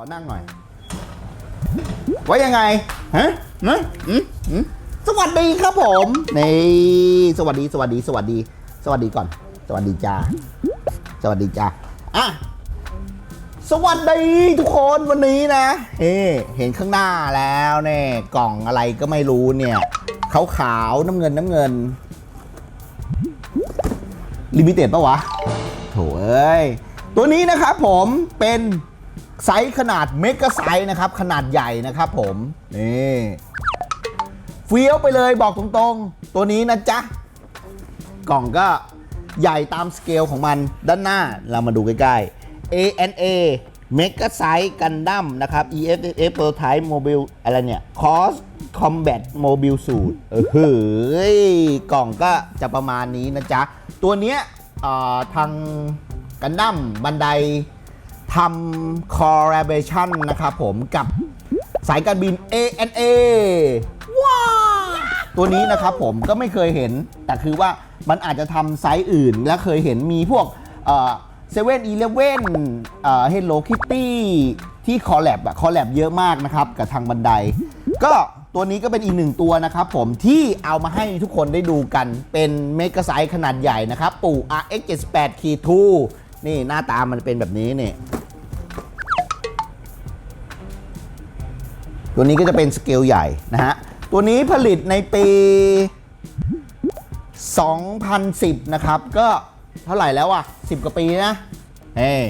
อนั่งหน่อยว่ายังไง ฮะฮะอืมอืมสวัสดีครับผมนี่สวัสดีสวัสดีสวัสดี สวัสดีก่อน สวัสดีจ้าสวัสดีจ้าอะสวัสดีทุกคนวันนี้นะเฮ้เห็นข้างหน้าแล้วเนี่ยกล่องอะไรก็ไม่รู้เนี่ยขาวขาวๆน้ำเงินน้ำเงินลิมิเต็ดปะวะโถเอ้ยตัวนี้นะครับผมเป็น ไซส์ขนาดเมกะไซส์นะครับ ขนาดใหญ่นะครับผม นี่เฟี้ยวไปเลยบอกตรงๆ ตัวนี้นะจ๊ะ กล่องก็ใหญ่ตามสเกลของมันด้านหน้าเรามาดูใกล้ๆ ANA Mega Size Gundam นะครับ EFF Prototype Mobile อะไรเนี่ย Cross Combat Mobile Suit เออเฮ้ยกล่องก็จะประมาณนี้นะจ๊ะ ตัวเนี้ยทางกันดั้มบันได ทำ collaboration นะครับผมกับสายการบิน ANA ว้าวตัวนี้นะครับผมก็ไม่เคยเห็น แต่คือว่ามันอาจจะทำไซส์อื่น และเคยเห็นมีพวกเซเว่นอีเลฟเว่นเฮลโลคิตตี้ที่คอลแลบอะคอลแลบเยอะมากนะครับ กับทางบันได ก็ตัวนี้ก็เป็นอีกหนึ่งตัวนะครับผมที่เอามาให้ทุกคนได้ดูกันเป็นเมกะไซส์ขนาดใหญ่นะครับ ปู่ RX 78 K2 นี่หน้าตามันเป็นแบบนี้เนี่ย ตัวนี้ก็จะเป็นสเกลใหญ่นะฮะ ตัวนี้ผลิตในปี 2010 นะครับ ก็เท่าไหร่แล้วอะ 10 กว่าปีนะ เฮ้ย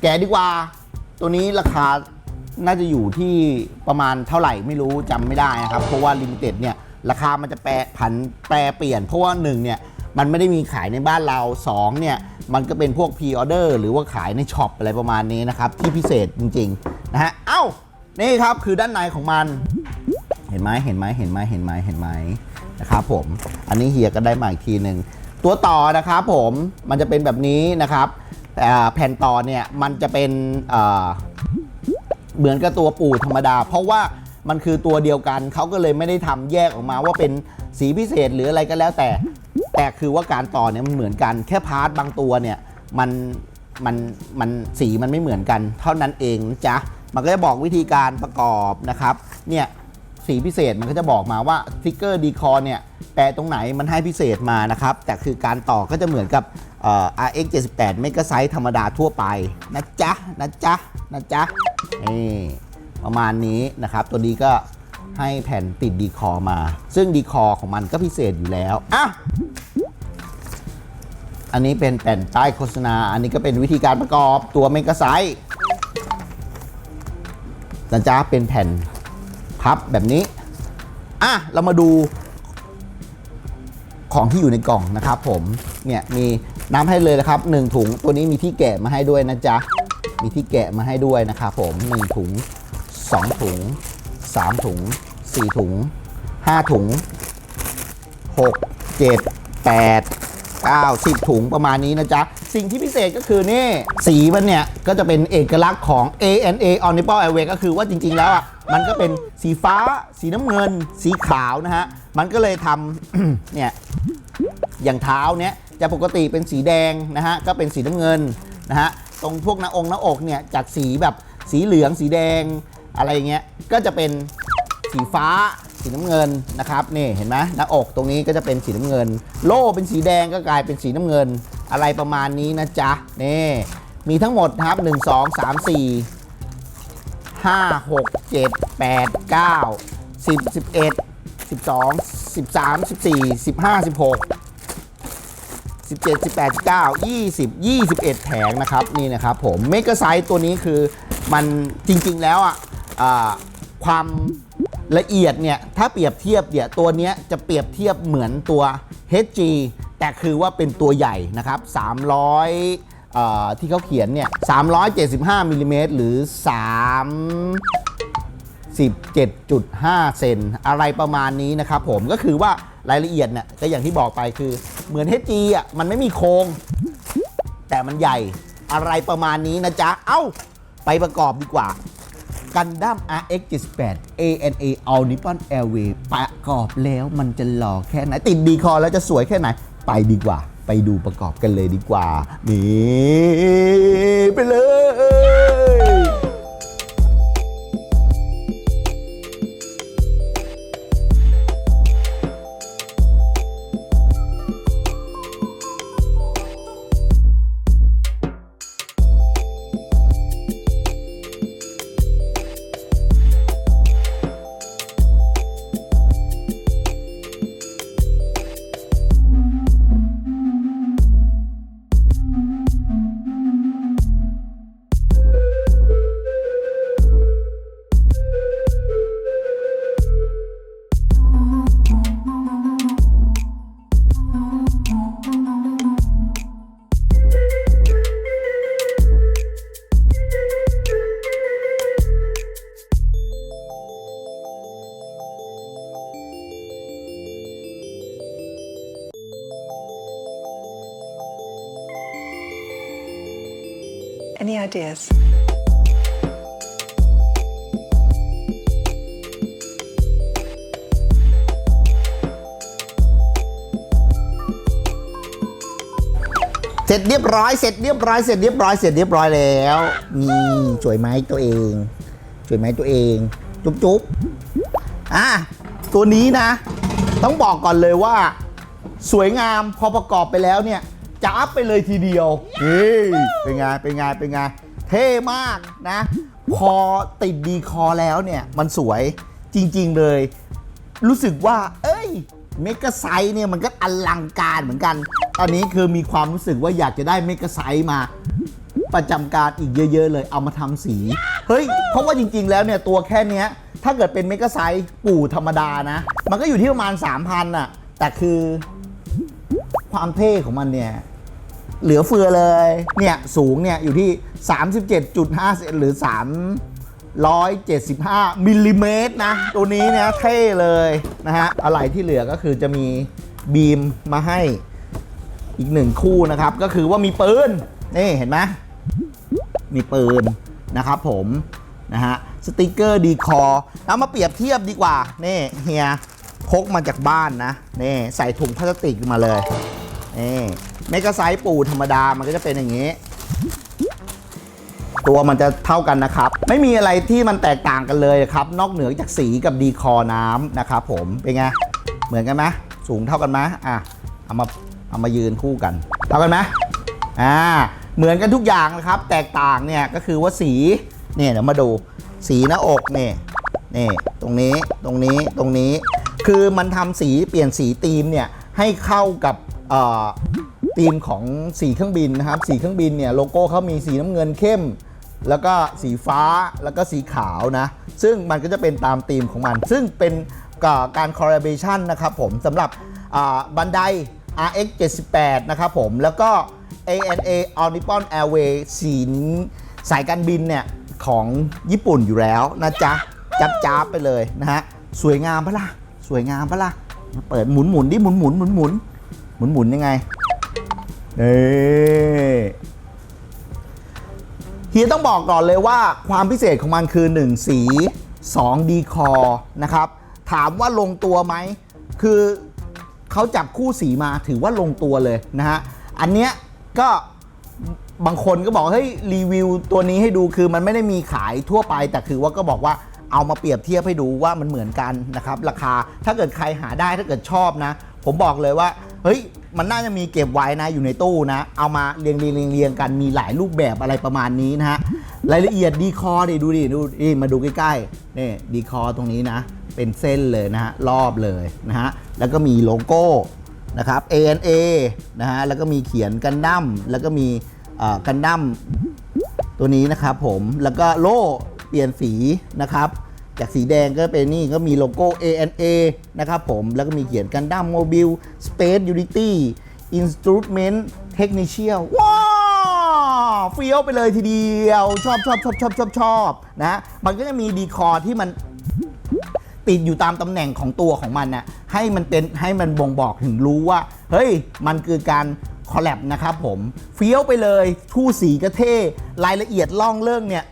แกดีกว่า ตัวนี้ราคาน่าจะอยู่ที่ประมาณเท่าไหร่ไม่รู้จำไม่ได้นะครับ เพราะว่าลิมิเต็ดเนี่ยราคามันจะแปรผันแปรเปลี่ยน เพราะว่าหนึ่งเนี่ยมันไม่ได้มีขายในบ้านเรา2เนี่ยมันก็เป็นพวกพ r ออเดอร์หรือว่าขายในช็อปอะไรประมาณนี้นะครับ ที่พิเศษจริง ๆ นะฮะ เอ้า นี่ครับคือด้านในของมัน เห็นไหมเห็นไหมเห็นไหมเห็นไหมเห็นไหมนะครับผมอันนี้เฮียก็ได้มาอีกทีหนึ่งตัวต่อนะครับผมมันจะเป็นแบบนี้นะครับแต่แผ่นต่อเนี่ยมันจะเป็นเหมือนกับตัวปูธรรมดา เพราะว่ามันคือตัวเดียวกันเขาก็เลยไม่ได้ทำแยกออกมาว่าเป็นสีพิเศษหรืออะไรก็แล้วแต่ แต่คือว่าการต่อเนี่ยมันเหมือนกันแค่พาร์ทบางตัวเนี่ยมันมันมันสีมันไม่เหมือนกัน เท่านั้นเองนะจ๊ะ มันก็จะบอกวิธีการประกอบนะครับเนี่ยสีพิเศษมันก็จะบอกมาว่าสติกเกอร์ดีคอเนี่ยแปะตรงไหนมันให้พิเศษมานะครับแต่คือการต่อก็จะเหมือนกับ RX 78 Mega Size ธรรมดาทั่วไปนะจ๊ะนะจ๊ะนะจ๊ะนี่ประมาณนี้นะครับ ตัวนี้ก็ให้แผ่นติดดีคอมา ซึ่งดีคอของมันก็พิเศษอยู่แล้วอะอันนี้เป็นแผ่นป้โฆษณา อันนี้ก็เป็นวิธีการประกอบตัวเมกะไซส์ นะจ๊ะเป็นแผ่นพับแบบนี้ อะ เรามาดูของที่อยู่ในกล่องนะครับผม เนี่ยมีน้ำให้เลยนะครับ1ถุง ตัวนี้มีที่แกะมาให้ด้วยนะจ๊ะ มีที่แกะมาให้ด้วยนะครับผม1ถุง 2 ถุง 3 ถุง 4 ถุง 5 ถุง 6 7 8 9 10 ถุงประมาณนี้นะจ๊ะ สิ่งที่พิเศษก็คือนี่สีมันเนี่ย ก็จะเป็นเอกลักษณ์ของ ANA On Nipple Airway ก็คือว่าจริง ๆ แล้วอะมันก็เป็นสีฟ้า สีน้ำเงิน สีขาวนะฮะ มันก็เลยทำ เนี่ย อย่างเท้าเนี้ยจะปกติเป็นสีแดงนะฮะ ก็เป็นสีน้ำเงินนะฮะ ตรงพวกหน้าองค์หน้าอกเนี่ยจากสีแบบสีเหลืองสีแดงอะไรเงี้ย ก็จะเป็นสีฟ้าสีน้ำเงินนะครับนี่เห็นไหมหน้าอกตรงนี้ก็จะเป็นสีน้ำเงิน โล่เป็นสีแดงก็กลายเป็นสีน้ำเงิน อะไรประมาณนี้นะจ๊ะนี่มีทั้งหมดครับ 1 2 3 4 5 6 7 8 9 10 11 12 13 14 15 16 17 18 19 20 21 แผงนะครับ นี่นะครับผมเมกะไซส์ตัวนี้คือมันจริง ๆ แล้วอะอ่าความละเอียดเนี่ย ถ้าเปรียบเทียบเนี่ย ตัวนี้จะเปรียบเทียบเหมือนตัว HG แต่คือว่าเป็นตัวใหญ่นะครับ 300เอ่อที่เขาเขียนเนี่ย 375มิลลิเมตรหรือ 3 17.5 เซนอะไรประมาณนี้นะครับผมก็คือว่ารายละเอียดเนี่ยก็อย่างที่บอกไปคือเหมือน HG อะมันไม่มีโครงแต่มันใหญ่อะไรประมาณนี้นะจ๊ะ เอ้า ไปประกอบดีกว่ากันดั้ม RX 78 ANA All Nippon Airway ประกอบแล้วมันจะหล่อแค่ไหน ติดดีคอแล้วจะสวยแค่ไหน ไปดีกว่า ไปดูประกอบกันเลยดีกว่านี่ไปเลย Any ideas? เสร็จเรียบร้อย เสร็จเรียบร้อย เสร็จเรียบร้อย เสร็จเรียบร้อยแล้ว นี่สวยไหมตัวเอง สวยไหมตัวเอง จุ๊บจุ๊บอะ ตัวนี้นะ ต้องบอกก่อนเลยว่า สวยงามพอประกอบไปแล้วเนี่ย จะอัพไปเลยทีเดียวนี่เป็นไงเป็นไงเป็นไงเท่มากนะ พอติดดีคอแล้วเนี่ย มันสวยจริงๆเลย รู้สึกว่า เอ้ยเมกะไซส์เนี่ยมันก็อลังการเหมือนกัน ตอนนี้คือมีความรู้สึกว่าอยากจะได้เมกะไซส์มาประจำการอีกเยอะๆ เลยเอามาทำสี เฮ้ย เพราะว่าจริงๆ แล้วเนี่ย ตัวแค่เนี้ย ถ้าเกิดเป็นเมกะไซส์ปู่ธรรมดานะ มันก็อยู่ที่ประมาณ 3,000น่ะ แต่คือความเท่ของมันเนี่ย เหลือเฟือเลย เนี่ยสูงเนี่ยอยู่ที่ 37.5เซนหรือ 375มิลลิเมตรนะ ตัวนี้เนี่ยเท่เลยนะฮะอะไรที่เหลือก็คือจะมีบีมมาให้อีกหนึ่งคู่นะครับ ก็คือว่ามีปืน นี่เห็นไหมมีปืนนะครับผมนะฮะสติกเกอร์ดีคอเอามาเปรียบเทียบดีกว่า นี่เฮียพกมาจากบ้านนะ นี่ใส่ถุงพลาสติกมาเลย นี่เมกะไซส์ปูธรรมดามันก็จะเป็นอย่างนี้ ตัวมันจะเท่ากันนะครับ ไม่มีอะไรที่มันแตกต่างกันเลยครับ นอกเหนือจากสีกับดีคอน้ำนะครับผมเป็นไงเหมือนกันไหมสูงเท่ากันไหมอะเอามาเอามายืนคู่กัน เท่ากันไหมอ่าเหมือนกันทุกอย่างนะครับ แตกต่างเนี่ยก็คือว่าสีเนี่ยเดี๋ยวมาดูสีหน้าอกเนี่ยนี่ตรงนี้ตรงนี้ตรงนี้ คือมันทำสีเปลี่ยนสีธีมเนี่ยให้เข้ากับ ธีมของสีเครื่องบินนะครับสีเครื่องบินเนี่ยโลโก้เขามีสีน้ำเงินเข้ม แล้วก็สีฟ้าแล้วก็สีขาวนะ ซึ่งมันก็จะเป็นตามธีมของมัน ซึ่งเป็นกการ collaboration นะครับผมสำหรับบันได RX 78นะครับผมแล้วก็ ANA All Nippon Airways สีสายการบินเนี่ยของญี่ปุ่นอยู่แล้วนะจ๊ะจับจ้าไปเลยนะฮะสวยงามปะล่ะสวยงามปะล่ะเปิดหมุนหมุนดิหมุนหมุนหมุนหมุน หมุนหมุนๆยังไงนี่เฮียต้องบอกก่อนเลยว่าความพิเศษของมันคือ 1 สี 2 ดีคอนะครับ ถามว่าลงตัวไหม คือเขาจับคู่สีมาถือว่าลงตัวเลยนะฮะ อันเนี้ยก็บางคนก็บอกเฮ้ยรีวิวตัวนี้ให้ดูคือมันไม่ได้มีขายทั่วไป แต่คือว่าก็บอกว่าเอามาเปรียบเทียบให้ดูว่ามันเหมือนกันนะครับ ราคาถ้าเกิดใครหาได้ถ้าเกิดชอบนะ ผมบอกเลยว่า เฮ้ย มันน่าจะมีเก็บไว้นะอยู่ในตู้นะ เอามาเรียงเรียงเรียงเรียงกันมีหลายรูปแบบอะไรประมาณนี้นะฮะรายละเอียดดีคอดิดูดิดูดิมาดูใกล้ๆนี่ดีคอตรงนี้นะ เป็นเส้นเลยนะฮะรอบเลยนะฮะแล้วก็มีโลโก้นะครับ ANA นะฮะแล้วก็มีเขียนกันดั้มแล้วก็มีกันดั้มตัวนี้นะครับผมแล้วก็โล่เปลี่ยนสีนะครับ จากสีแดงก็เป็นนี่ก็มีโลโก้ ANA นะครับผมแล้วก็มีเขียนกันดั้มโมบิล Space Unity Instrument Technician ว้าเฟี้ยวไปเลยทีเดียว ชอบชอบชอบชอบชอบชอบนะมันก็จะมีดีคอร์ที่มันติดอยู่ตามตำแหน่งของตัวของมันน่ะให้มันเป็นให้มันบ่งบอกถึงรู้ว่า เฮ้ย มันคือการคอลแลบนะครับผม เฟี้ยวไปเลย ทู่สีกระเท่ รายละเอียดล่องเรื่องเนี่ย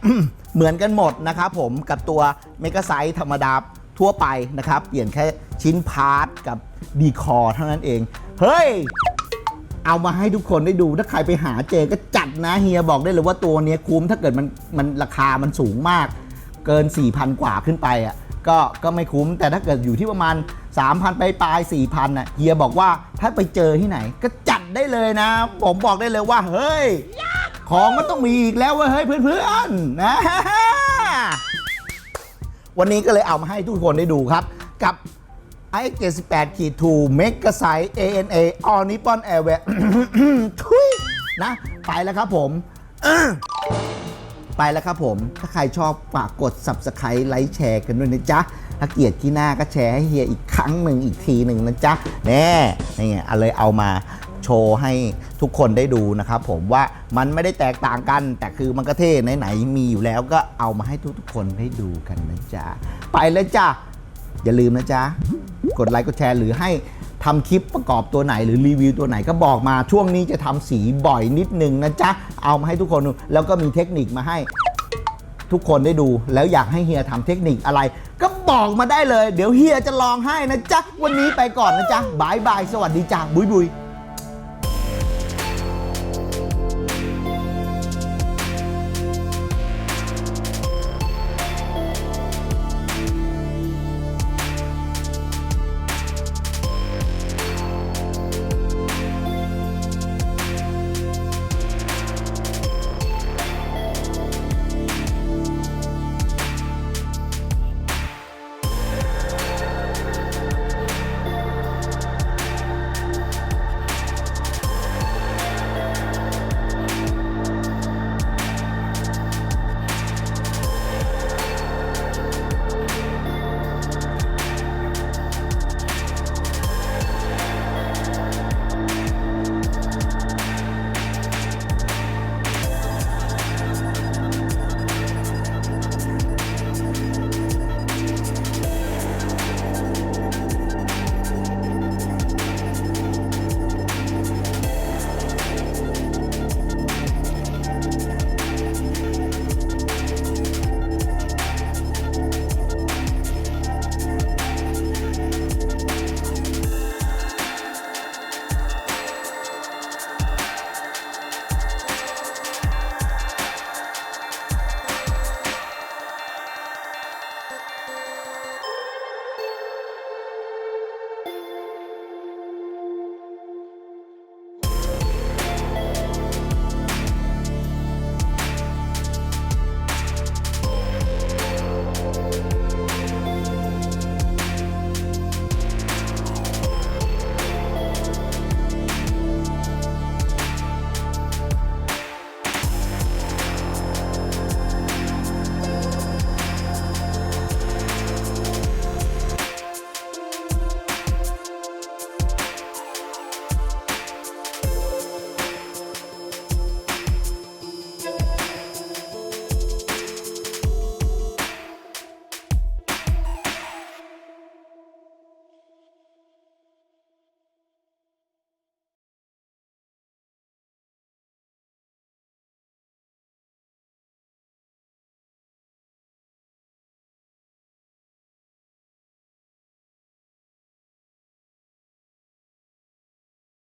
เหมือนกันหมดนะครับผมกับตัวเมกะไซส์ธรรมดาทั่วไปนะครับ เปลี่ยนแค่ชิ้นพาร์ทกับดีคอร์เท่านั้นเอง เฮ้ย เอามาให้ทุกคนได้ดู ถ้าใครไปหาเจก็จัดนะเฮียบอกได้เลยว่าตัวนี้คุ้มถ้าเกิดมันมันราคามันสูงมาก เกิน 4,000 กว่าขึ้นไปอะก็ก็ไม่คุ้มแต่ถ้าเกิดอยู่ที่ประมาณ 3,000 ไปปลาย4,000อะเฮียบอกว่าถ้าไปเจอที่ไหน ก็จัดได้เลยนะ ผมบอกได้เลยว่า เฮ้ย ของมันต้องมีอีกแล้วเว้ยเฮ้ยเพื่อนๆนะวันนี้ก็เลยเอามาให้ทุกคนได้ดูครับ กับ i 78ขีด2 Mega Size ANA All Nippon Airwear ทุยนะ ไปแล้วครับผม ไปแล้วครับผม ถ้าใครชอบฝากกด Subscribe ไลค์แชร์กันด้วยนะจ๊ะ ถ้าเกลียดที่หน้าก็แชร์ให้เฮียอีกครั้งหนึ่งอีกทีหนึ่งนะจ๊ะ แน่นี่ไงเอาเลยเอามา โชว์ให้ทุกคนได้ดูนะครับผมว่ามันไม่ได้แตกต่างกัน แต่คือมันก็เท่ไหนๆมีอยู่แล้วก็เอามาให้ทุกๆคนได้ดูกันนะจ๊ะไปแล้วจ้ะอย่าลืมนะจ๊ะกดไลค์กดแชร์หรือให้ทำคลิปประกอบตัวไหนหรือรีวิวตัวไหนก็บอกมาช่วงนี้จะทำสีบ่อยนิดนึงนะจ๊ะเอามาให้ทุกคนดูแล้วก็มีเทคนิคมาให้ทุกคนได้ดู แล้วอยากให้เฮียทำเทคนิคอะไร ก็บอกมาได้เลย เดี๋ยวเฮียจะลองให้นะจ๊ะ วันนี้ไปก่อนนะจ๊ะบายบาย สวัสดีจ้าบุยบุย